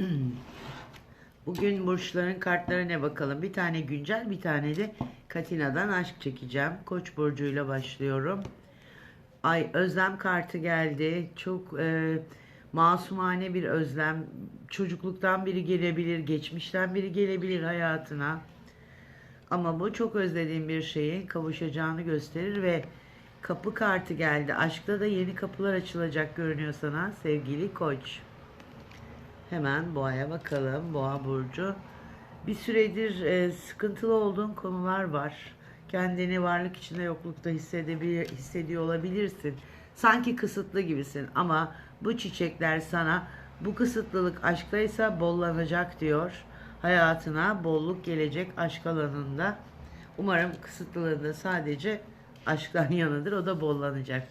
Bugün burçların kartlarına bakalım. Bir tane güncel, bir tane de Katina'dan aşk çekeceğim. Koç burcuyla başlıyorum. Ay özlem kartı geldi. Çok e, masumane bir özlem. Çocukluktan biri gelebilir, geçmişten biri gelebilir hayatına. Ama bu çok özlediğim bir şeyin kavuşacağını gösterir ve kapı kartı geldi. Aşkta da yeni kapılar açılacak görünüyor sana sevgili koç. Hemen boğaya bakalım. Boğa burcu. Bir süredir e, sıkıntılı olduğun konular var. Kendini varlık içinde yoklukta hissedebilir, hissediyor olabilirsin. Sanki kısıtlı gibisin ama bu çiçekler sana bu kısıtlılık aşktaysa bollanacak diyor. Hayatına bolluk gelecek aşk alanında. Umarım kısıtlılığında sadece aşktan yanıdır. O da bollanacak.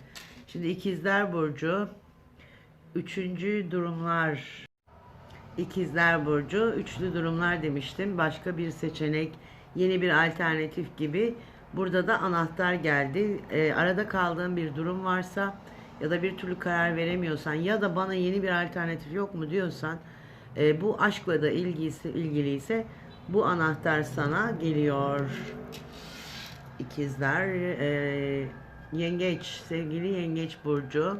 Şimdi ikizler burcu. Üçüncü durumlar. İkizler Burcu, üçlü durumlar demiştim. Başka bir seçenek, yeni bir alternatif gibi. Burada da anahtar geldi. E, arada kaldığın bir durum varsa ya da bir türlü karar veremiyorsan ya da bana yeni bir alternatif yok mu diyorsan e, bu aşkla da ilgisi ilgiliyse bu anahtar sana geliyor. İkizler, e, yengeç, sevgili yengeç burcu.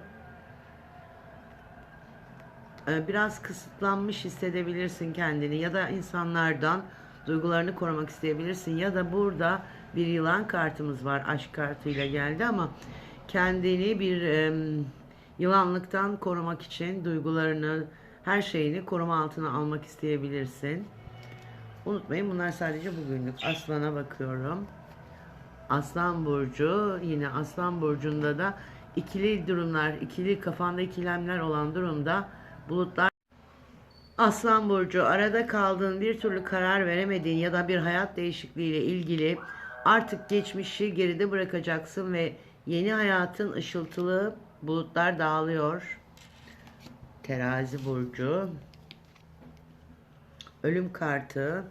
Ee, biraz kısıtlanmış hissedebilirsin kendini ya da insanlardan duygularını korumak isteyebilirsin ya da burada bir yılan kartımız var aşk kartıyla geldi ama kendini bir e, yılanlıktan korumak için duygularını her şeyini koruma altına almak isteyebilirsin. Unutmayın bunlar sadece bugünlük. Aslan'a bakıyorum. Aslan burcu yine Aslan burcunda da ikili durumlar, ikili kafanda ikilemler olan durumda bulutlar Aslan burcu arada kaldığın bir türlü karar veremediğin ya da bir hayat değişikliğiyle ilgili artık geçmişi geride bırakacaksın ve yeni hayatın ışıltılı bulutlar dağılıyor. Terazi burcu ölüm kartı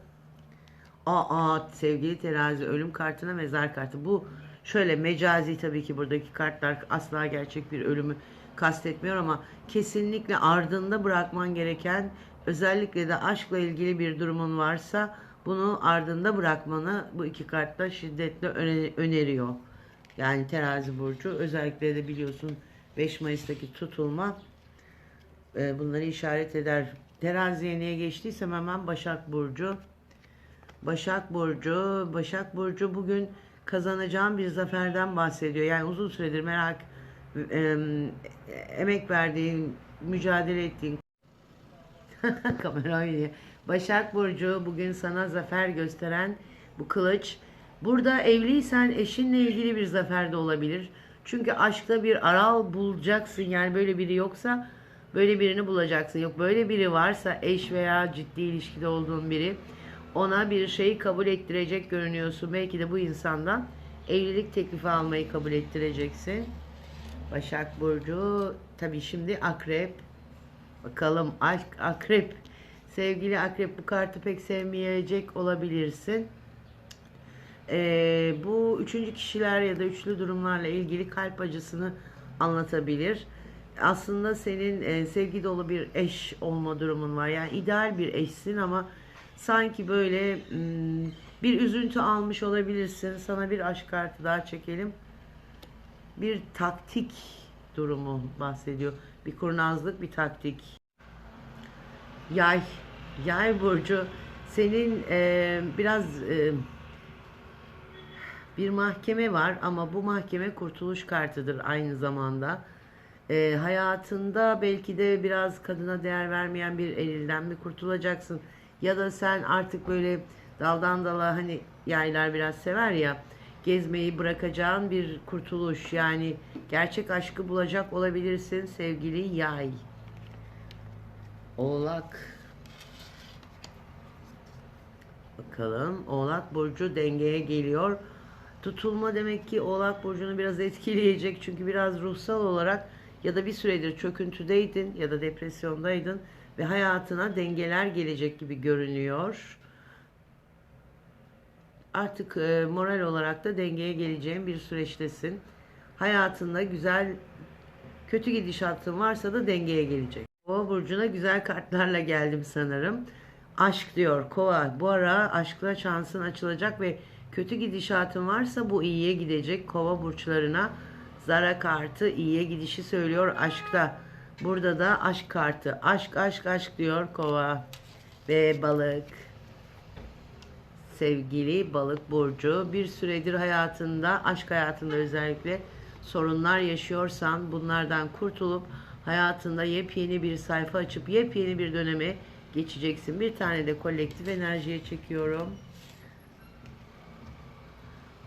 Aa sevgili terazi ölüm kartına mezar kartı. Bu şöyle mecazi tabii ki buradaki kartlar asla gerçek bir ölümü kastetmiyor ama kesinlikle ardında bırakman gereken özellikle de aşkla ilgili bir durumun varsa bunu ardında bırakmanı bu iki kartla şiddetle öne- öneriyor. Yani terazi burcu özellikle de biliyorsun 5 Mayıs'taki tutulma e, bunları işaret eder. Teraziye niye geçtiysem hemen Başak Burcu. Başak Burcu, Başak Burcu bugün kazanacağım bir zaferden bahsediyor. Yani uzun süredir merak, e, emek verdiğin, mücadele ettiğin kamera oynuyor. Başak Burcu bugün sana zafer gösteren bu kılıç. Burada evliysen eşinle ilgili bir zafer de olabilir. Çünkü aşkta bir aral bulacaksın. Yani böyle biri yoksa böyle birini bulacaksın. Yok böyle biri varsa eş veya ciddi ilişkide olduğun biri ona bir şeyi kabul ettirecek görünüyorsun. Belki de bu insandan evlilik teklifi almayı kabul ettireceksin. Başak Burcu tabii şimdi akrep. Bakalım akrep. Sevgili akrep bu kartı pek sevmeyecek olabilirsin. Ee, bu üçüncü kişiler ya da üçlü durumlarla ilgili kalp acısını anlatabilir. Aslında senin e, sevgi dolu bir eş olma durumun var. Yani ideal bir eşsin ama sanki böyle mm, bir üzüntü almış olabilirsin. Sana bir aşk kartı daha çekelim. Bir taktik durumu bahsediyor. Bir kurnazlık, bir taktik. Yay, yay burcu senin e, biraz e, bir mahkeme var ama bu mahkeme kurtuluş kartıdır aynı zamanda. E, hayatında belki de biraz kadına değer vermeyen bir erilden mi kurtulacaksın? Ya da sen artık böyle daldan dala hani yaylar biraz sever ya gezmeyi bırakacağın bir kurtuluş yani gerçek aşkı bulacak olabilirsin sevgili yay. Oğlak. Bakalım. Oğlak Burcu dengeye geliyor. Tutulma demek ki Oğlak Burcu'nu biraz etkileyecek. Çünkü biraz ruhsal olarak ya da bir süredir çöküntüdeydin ya da depresyondaydın ve hayatına dengeler gelecek gibi görünüyor. Artık e, moral olarak da dengeye geleceğin bir süreçtesin. Hayatında güzel, kötü gidişatın varsa da dengeye gelecek. Kova burcuna güzel kartlarla geldim sanırım. Aşk diyor kova. Bu ara aşkla şansın açılacak ve kötü gidişatın varsa bu iyiye gidecek. Kova burçlarına Zara kartı iyiye gidişi söylüyor aşkta. Burada da aşk kartı. Aşk aşk aşk diyor kova. Ve balık. Sevgili balık burcu bir süredir hayatında aşk hayatında özellikle sorunlar yaşıyorsan bunlardan kurtulup hayatında yepyeni bir sayfa açıp yepyeni bir döneme geçeceksin. Bir tane de kolektif enerjiye çekiyorum.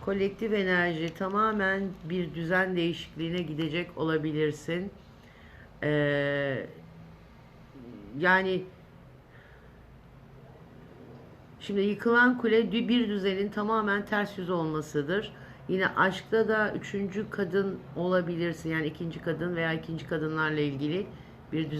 Kolektif enerji tamamen bir düzen değişikliğine gidecek olabilirsin. Ee, yani Şimdi yıkılan kule bir düzenin tamamen ters yüz olmasıdır. Yine aşkta da üçüncü kadın olabilirsin. Yani ikinci kadın veya ikinci kadınlarla ilgili bir düzen